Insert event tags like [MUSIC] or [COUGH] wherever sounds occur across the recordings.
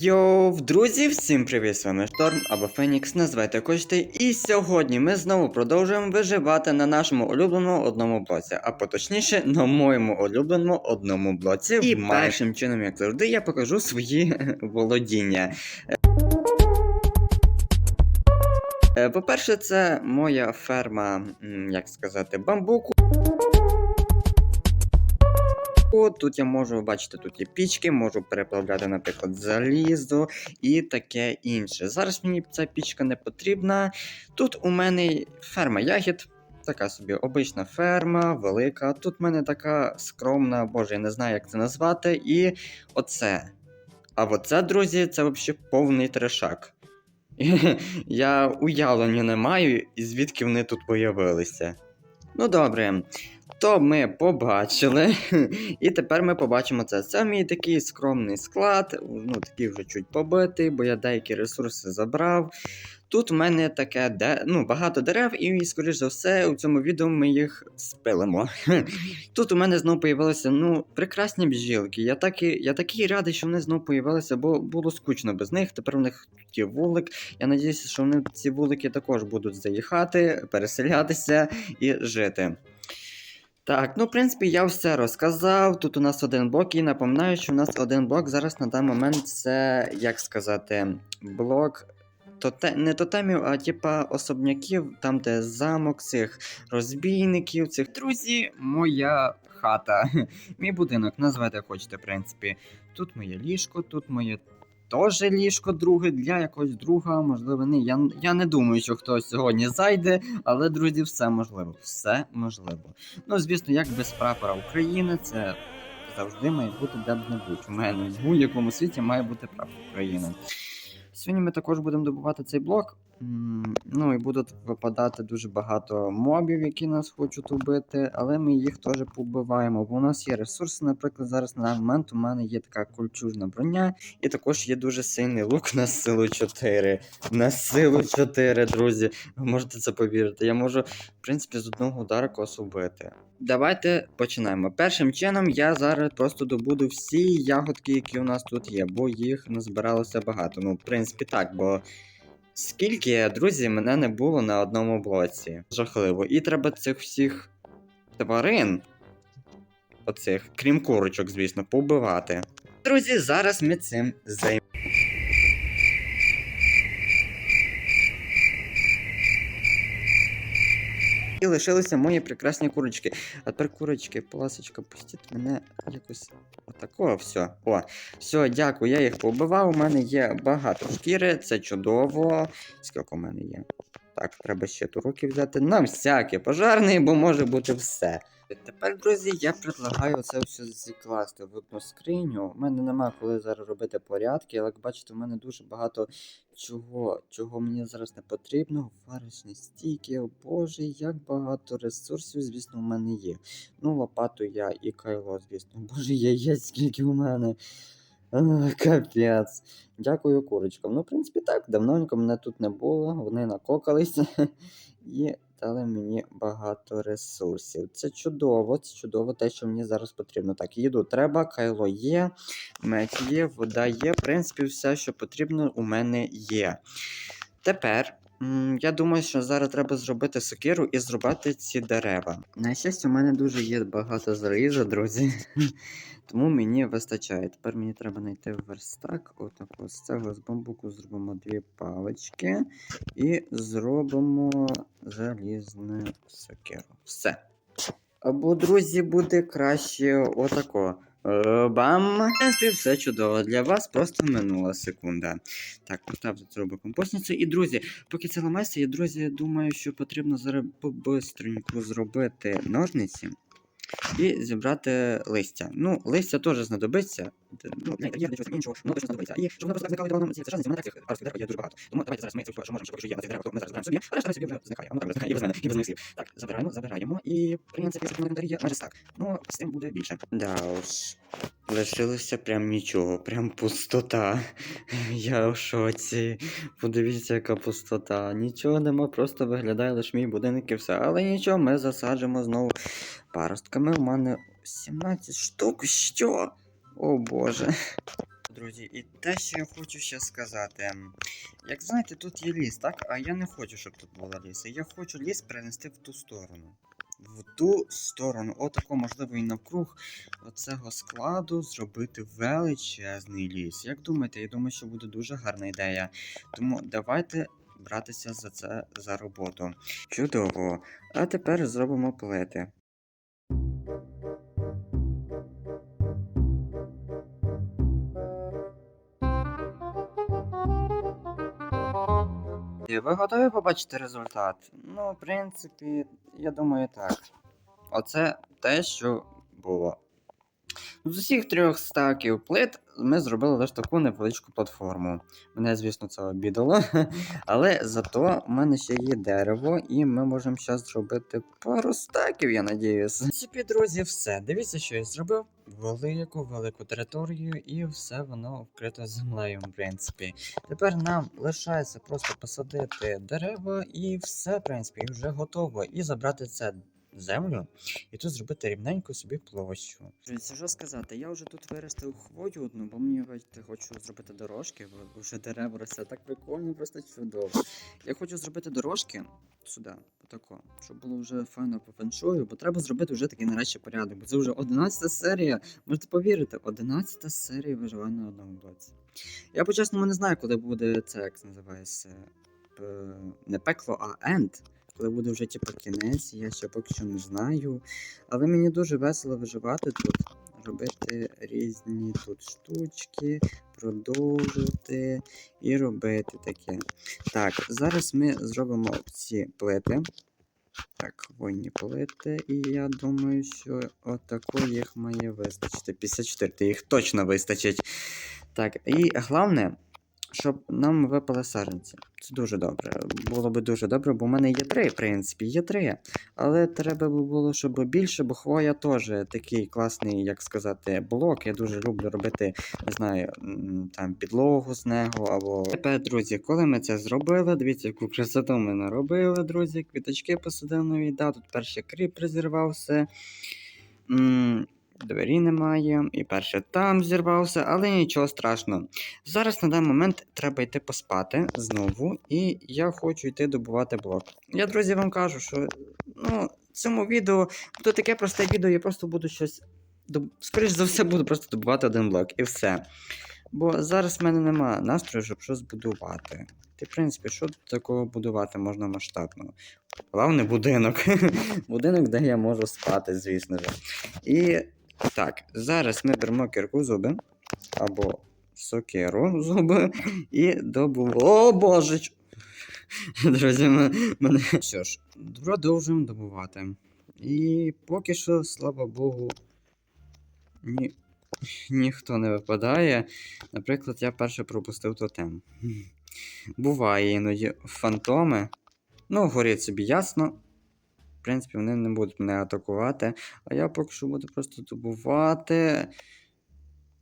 Йоу, друзі, всім привіт! З вами Шторм або Фенікс, називайте кошти. І сьогодні ми знову продовжуємо виживати на нашому улюбленому одному блоці, а поточніше на моєму улюбленому одному блоці. І першим чином, як завжди, я покажу свої володіння. Е, По-перше, це моя ферма, як сказати, бамбуку. Тут я можу бачити, тут є пічки, можу переплавляти, наприклад, залізо і таке інше. Зараз мені ця пічка не потрібна. Тут у мене ферма ягід. Така собі обична ферма, велика. Тут в мене така скромна, боже, я не знаю, як це назвати. І оце. А оце, друзі, це взагалі повний трешак. [LAUGHS] Я уявлення не маю, і звідки вони тут появилися. Ну добре, то ми побачили. [LAUGHS] І тепер ми побачимо це. Це мій такий скромний склад, ну такий вже чуть побитий, бо я деякі ресурси забрав. Тут в мене таке де... ну, багато дерев, і, скоріш за все, у цьому відео ми їх спилимо. [LAUGHS] Тут у мене знову появилися ну, прекрасні бджілки. Я такий, я такий радий, що вони знову появилися, бо було скучно без них. Тепер у них тут є вулик. Я надіюся, що вони ці вулики також будуть заїхати, переселятися і жити. Так, ну в принципі, я все розказав. Тут у нас один блок, і напоминаю, що у нас один блок зараз на даний момент це, як сказати, блок. Тоте... Не тотемів, а типа особняків, там, де замок цих розбійників, цих друзі, моя хата. [LAUGHS] Мій будинок, називайте хочете, в принципі. Тут моє ліжко, тут моє теж ліжко друге для якогось друга, можливо, не. Я, я не думаю, що хтось сьогодні зайде, але, друзі, все можливо. Все можливо. Ну, звісно, як без прапора України, це завжди має бути де-небудь. У мене в будь-якому світі має бути прапор України. Сьогодні ми також будемо добувати цей блок. Ну і будуть випадати дуже багато мобів, які нас хочуть убити, але ми їх теж побиваємо. Бо у нас є ресурси, наприклад, зараз на момент у мене є така кольчужна броня, і також є дуже сильний лук на силу 4. На силу 4, друзі. Ви можете це повірити. Я можу, в принципі, з одного удару косу вбити. Давайте починаємо. Першим чином я зараз просто добуду всі ягодки, які у нас тут є, бо їх назбиралося багато. Ну, в принципі, так, бо. Скільки, друзі, мене не було на одному блоці. Жахливо. І треба цих всіх тварин, оцих, крім курочок, звісно, побивати. Друзі, зараз ми цим займаємося. І лишилися мої прекрасні курочки. А тепер курочки, поласочка, пустіть мене якось отакого. Все. О, все, дякую, я їх побивав. У мене є багато шкіри, це чудово. Скільки у мене є? Так, треба ще туроки взяти. На всяке пожарний, бо може бути все. Тепер, друзі, я предлагаю це все зікласти в одну скриню. У мене нема коли зараз робити порядки, але як бачите, у мене дуже багато чого, чого мені зараз не потрібно. Варочні стійки, о боже, як багато ресурсів, звісно, у мене є. Ну, лопату я і кайло, звісно. [LAUGHS] Боже, яєць, скільки у мене. Капець. Дякую курочкам. Ну, в принципі, так, давненько мене тут не було, вони накокалися [LAUGHS] і дали мені багато ресурсів. Це чудово, це чудово, те, що мені зараз потрібно. Так, їду треба, кайло є, меч є, вода є. В принципі, все, що потрібно, у мене є. Тепер. Я думаю, що зараз треба зробити сокиру і зрубати ці дерева. На щастя, у мене дуже є багато заліза, друзі. [LAUGHS] Тому мені вистачає. Тепер мені треба знайти верстак. Отако з цього з бамбуку зробимо дві палички і зробимо залізну сокиру. Все. Або, друзі, буде краще отако. Бам! І все чудово. Для вас просто минула секунда. Так, поставте зробимо компостницю. І, друзі, поки це ламається, я, друзі, думаю, що потрібно зараз побистренько зробити ножниці і зібрати листя. Ну, листя теж знадобиться. Ну, знаєте, є для чогось іншого, воно теж знадобиться. І щоб воно просто так зникало ці це мене так цих арських дерев є дуже багато. Тому давайте зараз ми це що можемо, що поки є на цих деревах, то ми зараз збираємо собі, а решта собі вже зникає. Воно так зникає і без мене, і без моїх слів. Так, забираємо, забираємо, і, в принципі, в календарі є майже так. Ну, з цим буде більше. Да уж. Лишилося прям нічого, прям пустота. [LAUGHS] Я в шоці. Подивіться, яка пустота. Нічого нема, просто виглядає лише мій будинок і все. Але нічого, ми засаджимо знову паростками. У мене 17 штук. Що? О боже. друзі, і те, що я хочу ще сказати. Як знаєте, тут є ліс, так? А я не хочу, щоб тут була ліс. Я хочу ліс перенести в ту сторону. В ту сторону, отако, можливо, і навкруг оцього складу зробити величезний ліс. Як думаєте, я думаю, що буде дуже гарна ідея. Тому давайте братися за це за роботу. Чудово. А тепер зробимо плити. Ви готові побачити результат? Ну, в принципі, я думаю, так. Оце те, що було. З усіх трьох стаків плит ми зробили лише таку невеличку платформу. Мене, звісно, це обідало. [LAUGHS] Але зато в мене ще є дерево, і ми можемо зараз зробити пару стаків, я надіюсь. Принципі, друзі, все. Дивіться, що я зробив. Велику, велику територію, і все воно вкрите землею, в принципі. Тепер нам лишається просто посадити дерева, і все, в принципі, вже готово. І забрати це землю і тут зробити рівненьку собі площу. Це що сказати, я вже тут виростив хвою одну, бо мені бачите, хочу зробити дорожки, бо вже дерева росте так прикольно, просто чудово. Я хочу зробити дорожки сюди, отако, щоб було вже файно по феншую, бо треба зробити вже такий нарешті порядок. Бо це вже 11 серія. Можете повірити, 11 серія виживання на одному блоці. Я по-чесному не знаю, коли буде це, як називається. Не пекло, а енд. Коли буде вже типу кінець, я ще поки що не знаю. Але мені дуже весело виживати тут, робити різні тут штучки, продовжувати і робити таке. Так, зараз ми зробимо ці плити. Так, хвойні плити, і я думаю, що отако їх має вистачити. 54, їх точно вистачить. Так, і головне, щоб нам випали саджанці. Це дуже добре. Було би дуже добре, бо в мене є три, в принципі, є три. Але треба би було, щоб більше, бо хвоя теж такий класний, як сказати, блок. Я дуже люблю робити, не знаю, там підлогу з нього або. Тепер, друзі, коли ми це зробили, дивіться, яку красоту ми наробили, друзі. Квіточки посадили нові, да, тут перший кріп розірвався. Двері немає, і перше там зірвався, але нічого страшного. Зараз на даний момент треба йти поспати знову, і я хочу йти добувати блок. Я, друзі, вам кажу, що ну, в цьому відео буде таке просте відео, я просто буду щось. Скоріше за все, буду просто добувати один блок і все. Бо зараз в мене немає настрою, щоб щось будувати. Ти, в принципі, що такого будувати можна масштабно? Головне будинок. [LAUGHS] будинок, де я можу спати, звісно ж. І так, зараз ми беремо кірку зуби або сокиру зуби і добу. О, боже! Друзі, мене. Що ж, продовжуємо добувати. І поки що, слава Богу, ні... ніхто не випадає. Наприклад, я перше пропустив тотем. Буває іноді фантоми. Ну, горить собі ясно. В принципі, вони не будуть мене атакувати. А я поки що буду просто добувати.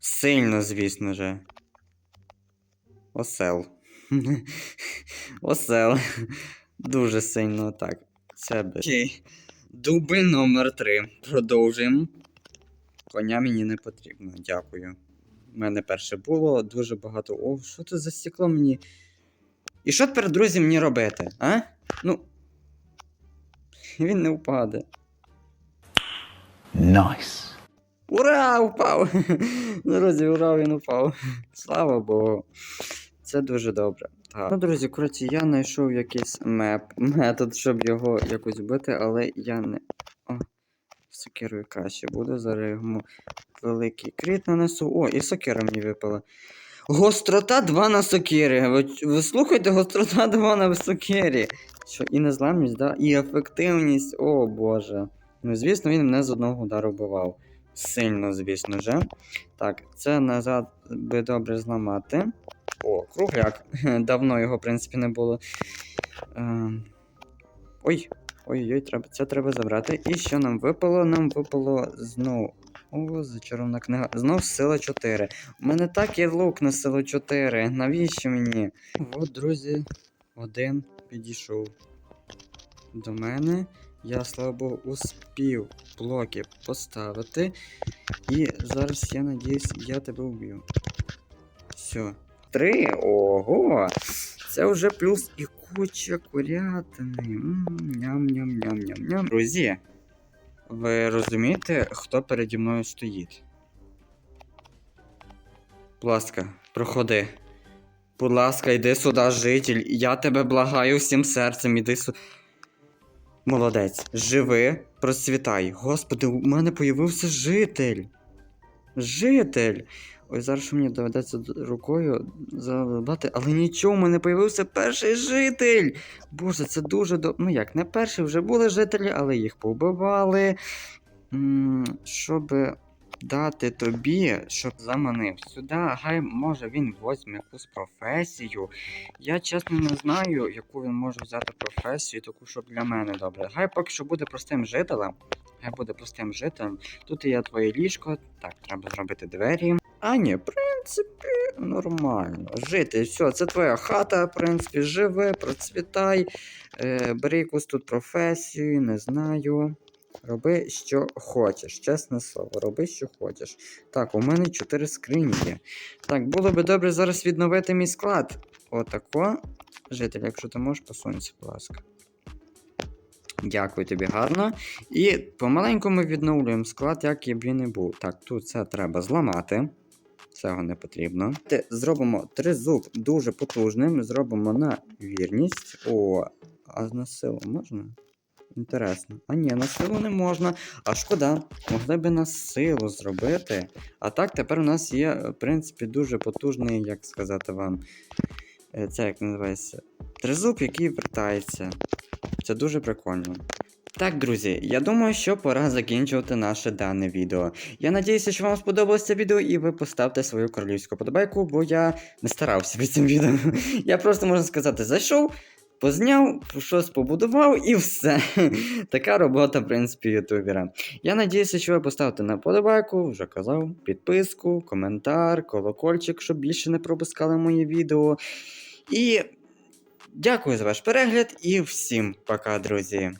Сильно, звісно же. Осел. [LAUGHS] Осел. Дуже сильно так. Це би. Окей. Дубль номер 3. Продовжуємо. Коня мені не потрібно, дякую. У мене перше було дуже багато. О, що це за стекло мені? І що тепер, друзі, мені робити? А? Ну. [LAUGHS] Він не впаде. Nice. Ура! Упав! [LAUGHS] Друзі, ура, він упав. Слава Богу. Це дуже добре. Так. Ну, друзі, коротше, я знайшов якийсь меп, метод, щоб його якось бити, але я не. О, сокирою краще буде. Зараз йому великий крит нанесу. О, і сокира мені випала. Гострота 2 на сокири. Ви, ви слухайте, гострота 2 на сокирі. Що, і незламність, да? І ефективність, о боже. Ну, звісно, він мене з одного удару вбивав. Сильно, звісно же. Так, це назад би добре зламати. О, кругляк. [LAUGHS] Давно його, в принципі, не було. Ем... Ой, ой-ой, треба, це треба забрати. І що нам випало? Нам випало знову. О, зачарована книга. Знов сила 4. У мене так є лук на силу 4. Навіщо мені? От, друзі, один підійшов до мене. Я, слава Богу, успів блоки поставити. І зараз я надіюсь, я тебе вб'ю. Все. Три. Ого. Це вже плюс і куча курятини. Ням-ням-ням-ням-ням. Друзі, ви розумієте, хто переді мною стоїть? Будь ласка, проходи. Будь ласка, йди сюди, житель. Я тебе благаю всім серцем, іди сюди. Молодець, живи, процвітай. Господи, у мене появився житель. Житель. Ой, зараз що мені доведеться рукою задати, але нічого, у мене появився перший житель. Боже, це дуже до. Ну як, не перший вже були жителі, але їх повбивали. М, Щоб дати тобі, щоб заманив сюди, хай може він возьме якусь професію. Я чесно не знаю, яку він може взяти професію, таку, щоб для мене добре. Хай поки що буде простим жителем. Хай буде простим жителем. Тут є твоє ліжко. Так, треба зробити двері. А ні, в принципі, нормально. Жити, все, це твоя хата, в принципі, живи, процвітай. Е, бери якусь тут професію, не знаю. Роби, що хочеш, чесне слово, роби, що хочеш. Так, у мене 4 скрині є. Так, було би добре зараз відновити мій склад. Отако. Житель, якщо ти можеш, посунься, будь ласка. Дякую тобі гарно. І помаленьку ми відновлюємо склад, як і б він і був. Так, тут це треба зламати. Цього не потрібно. Зробимо тризуб дуже потужним. Зробимо на вірність. О, а на силу можна? Інтересно. А ні, на силу не можна. А шкода, могли би на силу зробити. А так, тепер у нас є, в принципі, дуже потужний, як сказати вам. е, Це як називається? Тризуб, який вертається. Це дуже прикольно. Так, друзі, я думаю, що пора закінчувати наше дане відео. Я надіюся, що вам сподобалося це відео, і ви поставте свою королівську подобайку, бо я не старався під цим відео. [LAUGHS] Я просто можна сказати, зайшов, позняв, щось побудував і все. [LAUGHS] Така робота, в принципі, ютубера. Я надіюся, що ви поставите на подобайку, вже казав, підписку, коментар, колокольчик, щоб більше не пропускали мої відео. І дякую за ваш перегляд і всім пока, друзі.